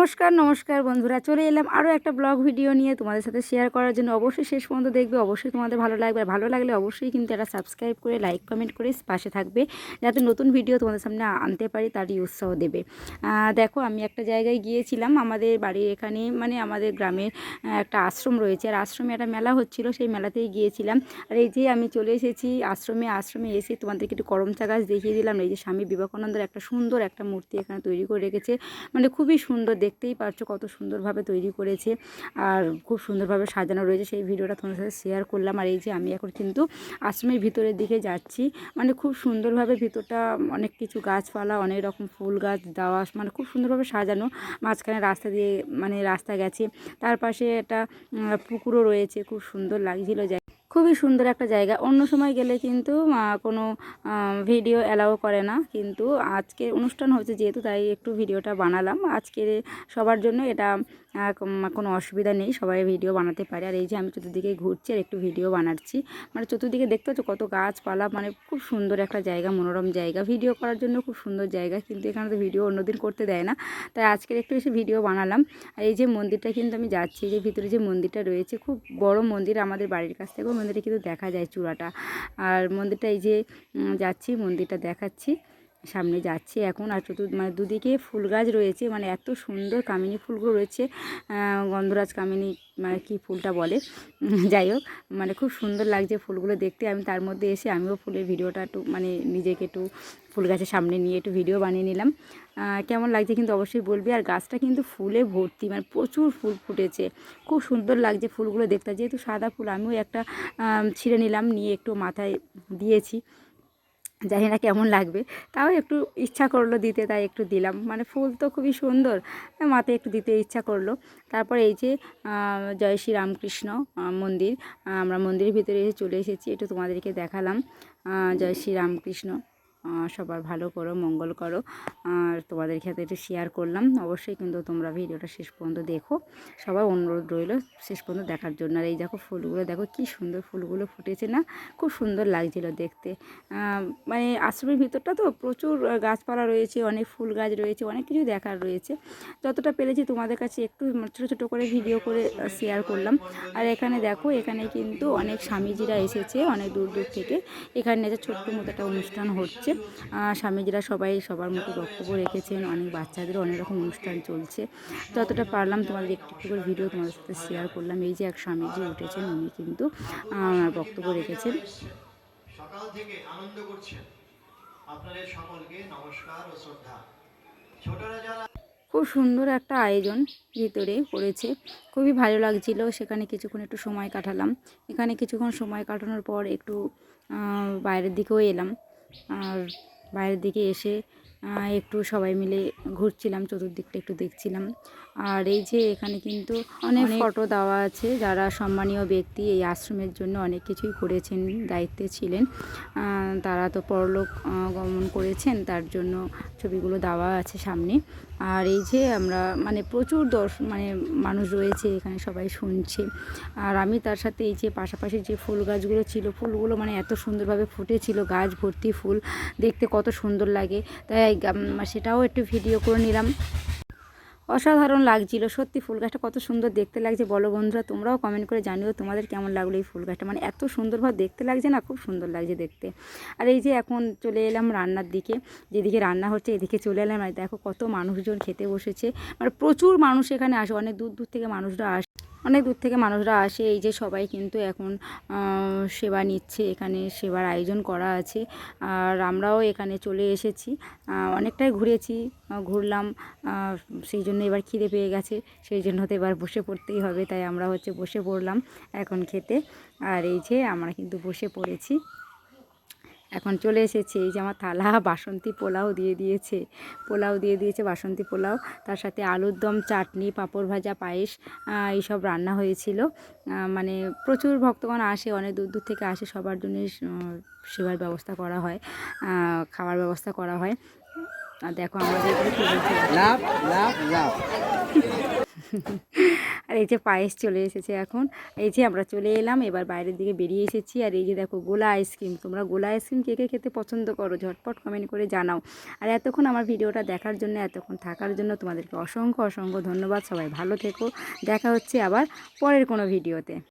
নমস্কার নমস্কার বন্ধুরা। চলে এলাম আরও একটা ব্লগ ভিডিও নিয়ে তোমাদের সাথে শেয়ার করার জন্য। অবশ্যই শেষ পর্যন্ত দেখবে, অবশ্যই তোমাদের ভালো লাগবে। ভালো লাগলে অবশ্যই কিন্তু একটা সাবস্ক্রাইব করে লাইক কমেন্ট করে পাশে থাকবে। যাতে নতুন ভিডিও তোমাদের সামনে আনতে পারি তারই উৎসাহ দেবে। দেখো, আমি একটা জায়গায় গিয়েছিলাম। আমাদের বাড়ির এখানে মানে আমাদের গ্রামের একটা আশ্রম রয়েছে। আর আশ্রমে একটা মেলা হচ্ছিল, সেই মেলাতেই গিয়েছিলাম। আর এই যে আমি চলে এসেছি আশ্রমে আশ্রমে এসে তোমাদেরকে একটু করমচা গাছ দেখিয়ে দিলাম। এই যে স্বামী বিবেকানন্দের একটা সুন্দর একটা মূর্তি এখানে তৈরি করে রেখেছে। মানে খুবই সুন্দর দেখতেই পারছ কত সুন্দরভাবে তৈরি করেছে আর খুব সুন্দরভাবে সাজানো রয়েছে। সেই ভিডিওটা তোমাদের সাথে শেয়ার করলাম আর এই যে আমি এখন কিন্তু আশ্রমের ভিতরের দিকে যাচ্ছি। মানে খুব সুন্দরভাবে ভিতরটা অনেক কিছু গাছপালা, অনেক রকম ফুল গাছ দেওয়া মানে খুব সুন্দরভাবে সাজানো। মাঝখানে রাস্তা দিয়ে মানে রাস্তা গেছে। তার পাশে একটা পুকুরও রয়েছে। খুব সুন্দর লাগছিল খুবই সুন্দর একটা জায়গা। অন্য সময় গেলে কিন্তু কোনো ভিডিও অ্যালাউ করে না। কিন্তু আজকে অনুষ্ঠান হচ্ছে যেহেতু, তাই একটু ভিডিওটা বানালাম। আজকে সবার জন্য এটা কোনো অসুবিধা নেই। সবাই ভিডিও বানাতে পারে। আর এই যে আমি চতুর্দিকে ঘুরছি আর একটু ভিডিও বানাচ্ছি। মানে চতুর্দিকে দেখতে হচ্ছে কত গাছপালা। মানে খুব সুন্দর একটা জায়গা, মনোরম জায়গা। ভিডিও করার জন্য খুব সুন্দর জায়গা। কিন্তু এখানে তো ভিডিও অন্যদিন করতে দেয় না। তাই আজকের একটু এসে ভিডিও বানালাম। আর এই যে মন্দিরটা কিন্তু আমি যাচ্ছি যে ভিতরে যে মন্দিরটা রয়েছে, খুব বড় মন্দির আমাদের বাড়ির কাছ থেকেও মন্দিরটা কিন্তু দেখা যায় চূড়াটা। আর মন্দিরটা এই যে যাচ্ছি মন্দিরটা দেখাচ্ছি। সামনে যাচ্ছে এখন আর চতুর মানে দুদিকে ফুল গাছ রয়েছে মানে এত সুন্দর কামিনী ফুলগুলো রয়েছে গন্ধরাজ কামিনী মানে কি ফুলটা বলে? যাই হোক মানে খুব সুন্দর লাগছে ফুলগুলো দেখতে, আমি তার মধ্যে এসে আমিও ফুলের ভিডিওটা একটু মানে নিজেকে একটু ফুল গাছের সামনে নিয়ে একটু ভিডিও বানিয়ে নিলাম। কেমন লাগছে কিন্তু অবশ্যই বলবি, আর গাছটা কিন্তু ফুলে ভর্তি মানে প্রচুর ফুল ফুটেছে, খুব সুন্দর লাগছে ফুলগুলো দেখতে, যেহেতু সাদা ফুল আমিও একটা ছিঁড়ে নিলাম, নিয়ে একটু মাথায় দিয়েছি। জানি না কেমন লাগবে। তাও একটু ইচ্ছা করল দিতে, তাই একটু দিলাম। মানে ফুল তো খুবই সুন্দর মাথায় একটু দিতে ইচ্ছা করল। তারপর এই যে জয় শ্রী রামকৃষ্ণ মন্দির আমরা মন্দিরের ভিতরে এসে চলে এসেছি একটু তোমাদেরকে দেখালাম। জয় শ্রী রামকৃষ্ণ। সবার ভালো করো, মঙ্গল করো। আর তোমাদের সাথে একটু শেয়ার করলাম। অবশ্যই কিন্তু তোমরা ভিডিওটা শেষ পর্যন্ত দেখো। সবার অনুরোধ রইল শেষ পর্যন্ত দেখার জন্য। আর এই দেখো ফুলগুলো, দেখো কি সুন্দর ফুলগুলো ফুটেছে না? খুব সুন্দর লাগছিল দেখতে। মানে আশ্রমের ভিতরটা তো প্রচুর গাছপালা রয়েছে, অনেক ফুল গাছ রয়েছে, অনেক কিছু দেখার রয়েছে। যতটা পেরেছি তোমাদের কাছে একটু ছোটো ছোটো করে ভিডিও করে শেয়ার করলাম। আর এখানে দেখো, এখানে কিন্তু অনেক স্বামীজিরা এসেছে অনেক দূর দূর থেকে। এখানে যে ছোট্ট মতো একটা অনুষ্ঠান হচ্ছে। আহ, স্বামীজিরা সবাই সবার মতো বক্তব্য রেখেছেন অনেক বাচ্চাদের অনেক রকম অনুষ্ঠান চলছে। যতটা পারলাম তোমাদের একটু একটু করে ভিডিও তোমাদের সাথে শেয়ার করলাম। এই যে এক স্বামীজি উঠেছেন উনি কিন্তু বক্তব্য রেখেছেন। সকাল থেকে আনন্দ করছেন। আপনাদের সকলকে নমস্কার ও শ্রদ্ধা। ছোটরা যারা খুব সুন্দর একটা আয়োজন ভিতরে করেছে। খুবই ভালো লাগছিল। সেখানে কিছুক্ষণ একটু সময় কাটালাম। এখানে কিছুক্ষণ সময় কাটানোর পর একটু বাইরের দিকেও এলাম। আর বাইরের দিকে এসে একটু সবাই মিলে ঘুরছিলাম চতুর্দিকটা একটু দেখছিলাম। আর এই যে এখানে কিন্তু অনেক ফটো দেওয়া আছে যারা সম্মানীয় ব্যক্তি এই আশ্রমের জন্য অনেক কিছুই করেছেন দায়িত্বে ছিলেন। তারা তো পরলোক গমন করেছেন তার জন্য ছবিগুলো দেওয়া আছে সামনে। আর এই যে আমরা মানে প্রচুর দর্শ মানে মানুষ রয়েছে এখানে সবাই শুনছে। আর আমি তার সাথে এই যে পাশাপাশি যে ফুল গাছগুলো ছিল, ফুলগুলো মানে এত সুন্দরভাবে ফুটেছিল, গাছ ভর্তি ফুল, দেখতে কত সুন্দর লাগে। তাই সেটাও একটু ভিডিও করে নিলাম। অসাধারণ লাগছিল, সত্যি ফুল গাছটা কত সুন্দর দেখতে লাগছে। বলো বন্ধুরা, তোমরাও কমেন্ট করে জানিও তোমাদের কেমন লাগল এই ফুল গাছটা মানে এত সুন্দরভাবে দেখতে লাগছে না, খুব সুন্দর লাগছে দেখতে। আর এই যে এখন চলে এলাম রান্নার দিকে, যেদিকে রান্না হচ্ছে এদিকে চলে এলাম। আর দেখো কত মানুষজন খেতে বসেছে। মানে প্রচুর মানুষ এখানে আসে, অনেক দূর দূর থেকে মানুষরা আসে অনেক দূর থেকে মানুষরা আসে, এই যে সবাই কিন্তু এখন সেবা নিচ্ছে, এখানে সেবার আয়োজন করা আছে। আর আমরাও এখানে চলে এসেছি। অনেকটাই ঘুরেছি ঘুরলাম সেই জন্য এবার খিদে পেয়ে গেছে। সেই জন্য তো এবার বসে পড়তেই হবে, তাই আমরা হচ্ছে বসে পড়লাম এখন খেতে। আর এই যে আমরা কিন্তু বসে পড়েছি। এখন চলে এসেছে এই যে আমার থালা বাসন্তী পোলাও দিয়ে দিয়েছে। পোলাও দিয়ে দিয়েছে বাসন্তী পোলাও তার সাথে আলুর দম চাটনি পাঁপড় ভাজা পায়েস এইসব রান্না হয়েছিল। মানে প্রচুর ভক্তগণ আসে অনেক দূর দূর থেকে আসে সবার জন্য সেবার ব্যবস্থা করা হয় খাওয়ার ব্যবস্থা করা হয়। আর দেখো আমাদের যেগুলো লাভ লাভ লাভ আর এই যে পায়েস চলে এসেছে এখন। এই যে আমরা চলে এলাম, এবার বাইরের দিকে বেরিয়ে এসেছি। আর এই যে দেখো গোলা আইসক্রিম, তোমরা গোলা আইসক্রিম কে কে খেতে পছন্দ করো ঝটপট কমেন্ট করে জানাও। আর এতক্ষণ আমার ভিডিওটা দেখার জন্য, এতক্ষণ থাকার জন্য তোমাদেরকে অসংখ্য অসংখ্য ধন্যবাদ। সবাই ভালো থেকো। দেখা হচ্ছে আবার পরের কোনো ভিডিওতে।